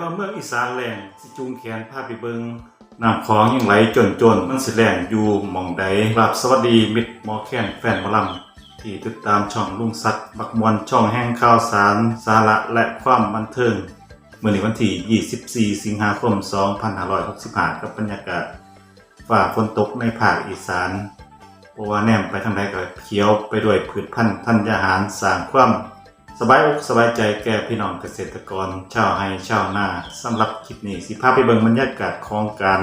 ว่าเมืองอีสานแรงสิจูงแขนพาไปเบิงน้ำคลองยังไหลจนจนมันสิแรงอยู่หม่องใดครับสวัสดีมิตรหมอแค้นแฟนหมอลำที่ติดตามช่องลุงสักบักมวนช่องแห่งข่าวสาร สาระและความบันเทิงเมื่อในวันที่ 24 สิงหาคม 2565 กับบรรยากาศฝ่าฝนตกในภาคอีสานเพราะว่าแนมไปทางใดก็เขียวไปด้วยพืชพันธุ์ธัญญาหารสร้างความ สบายอกสบายใจแก่พี่น้องเกษตรกรชาวไร่ชาวนาสำหรับคลิปนี้สิพาพไปเบิ่งบรรยากาศของการ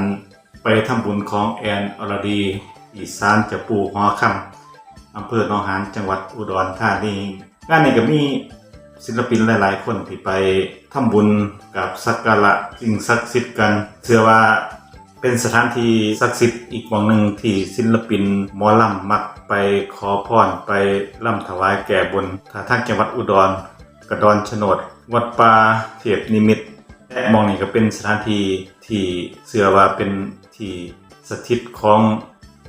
ไปทำบุญของแอนอรดี อีสานจะปูหอคำอำเภอหนองหานจังหวัดอุดรธานีงานนี้ก็มีศิลปินหลาย ๆ คนที่ไปทำบุญกับสักการะสิ่งศักดิ์สิทธิ์กันเชื่อว่าเป็นสถานที่ศักดิ์สิทธิ์อีกหม่องหนึ่งที่ศิลปินหมอลำมัก ไปขอพรไปล่ำถวายแก่บนถ้าทางจังหวัดอุดร กระดอนโฉนด วัดป่าเทียบนิมิตและมองนี้ก็เป็นสถานที่ที่เชื่อว่าเป็นที่สถิตของ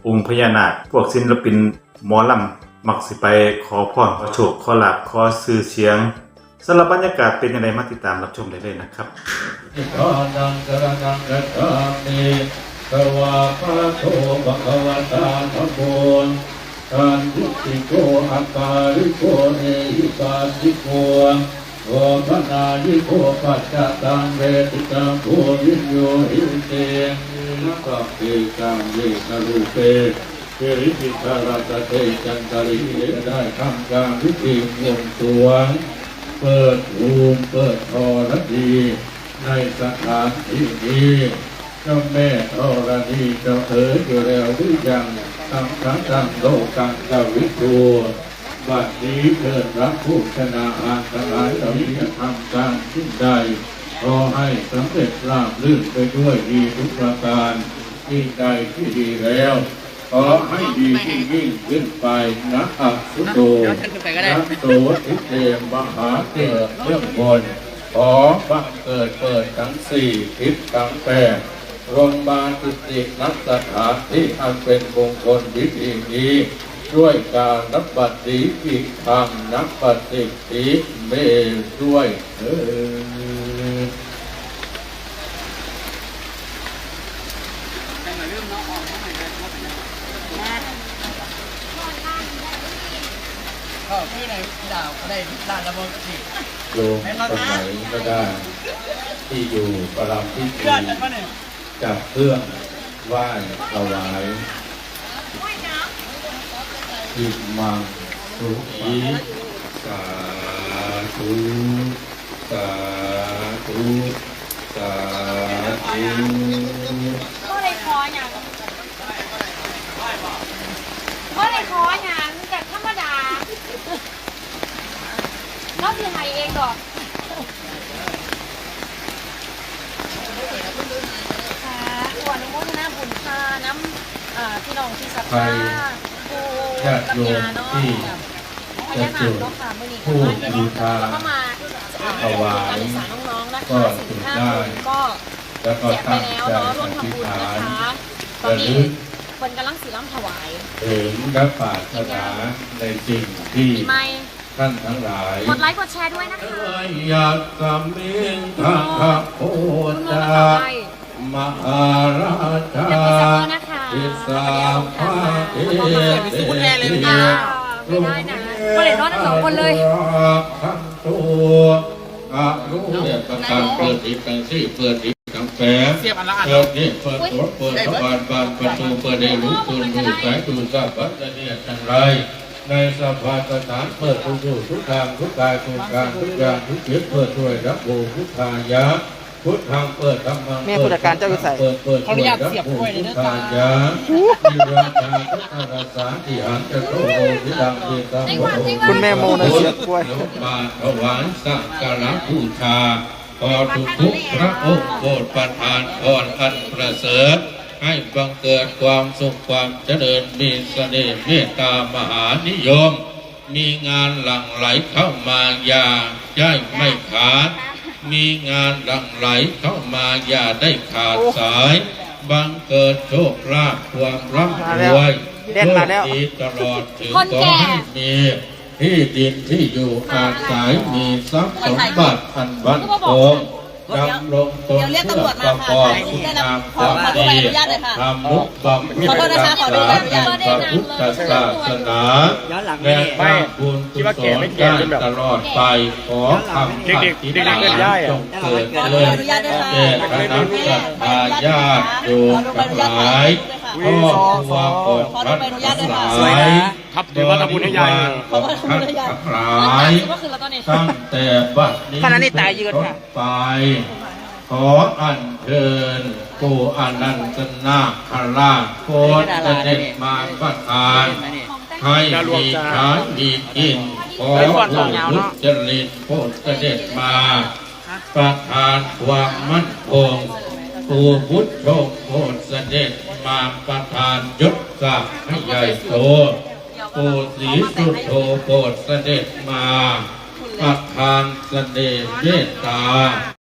องค์พญานาคพวกศิลปินหมอลำมักสิไปขอพรขอโชคขอลาภขอซื้อเสียงสำหรับบรรยากาศเป็นยังไงมาติดตามรับชมได้เลยนะครับอิทานังสรนังกัจฉามิสวาคาโตภะคะวะตาธ ติโกอาการิโกเอหิปาสิโกโอปนายิโกปัจจตังเวติตังโพวิโยหิเตนะกัปเปกังเยกรูเปเปริปิตาราตเตจันตริเอได้ทำการวิธีวงสรวงเปิดภูมิเปิดทอรดีในสถานที่นี้เจ้าแม่ธรณีเจ้าเอ๋ยอยู่แล้วหรือยัง ตั้งทั้งตั้งโลกังกวิทูบัดนี้เกิดรับผู้ชนะอานทั้งหลายเหล่านี้ทำการขึ้นใดขอให้สำเร็จราบรื่นไปด้วยดีทุกประการที่ใดที่ดีแล้วขอให้ดีที่ยิ่งขึ้นไปนะอัสุโตนักโสทิเตมหาเกิดเรื่องบนขอบังเกิดเปิดทั้งสี่ทิศทั้งแปด รงพยาบาลจุตินักสถานที่อันเป็นมงคลวิธีนี้ด้วยการนับบัตรสีอีกทำนับบัตรสิสีเมด้วยเถิดก็พี่ในดาวก็ได้ด้านละบนสี่โยมคนไหนก็ได้ ที่อยู่ประรำพิธี จับเครื่องไหว้ถวายอิมังสุขีสาธุสาธุสาธุก็เลยคออย่างก็เลยคออย่างจากธรรมดาเราสิหายเองดอกค่ะอวดน้ำมนต์น้ำ บุญค่ะน้ำอ่าพี่น้องที่ศรัทธาปูญาติโยมเนาะที่พญานาคเนาะค่ะมื่อนี้ก็มาที่นี่แล้วก็มาถวายการศึกษาน้องๆนะก็คะถึสี่งห้าได้คนก็แล้วก็แจกไปตั้งแล้วใจเนาะร่วอมธิษทำบุญฐานะนคะตอระนลึนี้กคนกำลังสีล้ำถวายถึงและปารถนาในสิ่งที่ไหมท่านทั้งหลายกดไลค์กดแชร์ด้วยนะคะอยากสัมมิงทังพระโอคุณ มือจามาต่อไปมหาราชาเดี๋ยวมีซัพพอร์ตนะคะอิสาภาเออ่าไม่ได้นะก็เลยรอดทั้งสองคนเลยทั้งตัวอารุเนี่ยประการเปิดอีกกังสี่เปิดอีกกังแปดเสียบอันละอันเปิดนี่เปิดรถเปิดสะพานบานประตูเปิดได้รู้ตูนดูสายดูทราบวัดเนี่ยจังไรในสภาสถานเปิดทุกทุกทุกทางทุกกายทุกการทุกอย่างทุกจิตเปิดด้วยรับบูพุทธายะ พุทธังเปิดธรรมังแม่ผู้จัดการเจ้าอยู่ไสเปิดเปิดขออนุญาตเสียบกล้วยเลยพุนะทจ๊ะธายะมีราชาทุกขรสาที่หันจะโตโหทิดังเดตังโหคุณแม่โมนะเสียบกล้วยมาถวายสักการะบูชาขอทุกทุกพระองค์โปรดประทานพรอันประเสริฐให้บังเกิดความสุขความเจริญมีเสน่ห์เมตตามหานิยม มีงานหลั่งไหลเข้ามาอย่าได้ไม่ขาด มีงานหลั่งไหลเข้ามาอย่าได้ขาดสาย บังเกิดโชคลาภความร่ำรวยเด่นมาแล้วโชคดีตลอดถึงคนขอแก่ให้มีที่ดินที่อยู่อาศัยมีทรัพย์สมบัติอันบันคง ดำรงตนเดี๋ยวเรียกตำรวจมาประค่ะกอบคุณได้งารับขอความขอดูดีใบอนุญาตหน่อยค่ะทำนุบำเพ็ญขอโทษนะคะขอดูใบอนุญาตพระพุทธศาสนาย้อนหลังและไม่สร้างบุญกุศลได้ตลอดไปขอคำเด็กๆเด็กเกิดได้อะจงเกิดขอดูขึ้ใบนอนุญาตด้วยค่ะแก่คณะสัตยาญาติโยมทั้งหลายครอครัวปดพัดทั้งหลาย ครับถือว่าทำบุญให้ยายบริวารของท่านทั้งหลายก็คือเราตอนนี้ตั้งแต่บัดนี้ขณะนี้ตายยืนค่ะไป ขออัญเชิญผู้อนันตนาคราชโพธิเสด็จมาประทานให้มีทานมีกินขอผู้ทุจริตโพธิเสด็จมา ประทานความมั่นคงผู้พุทธโชคโพธิเสด็จมาประทานยศศักดิ์ให้ใหญ่โต ผู้สีสุโธโพธิเสด็จมาประทานเสด็จเมตตา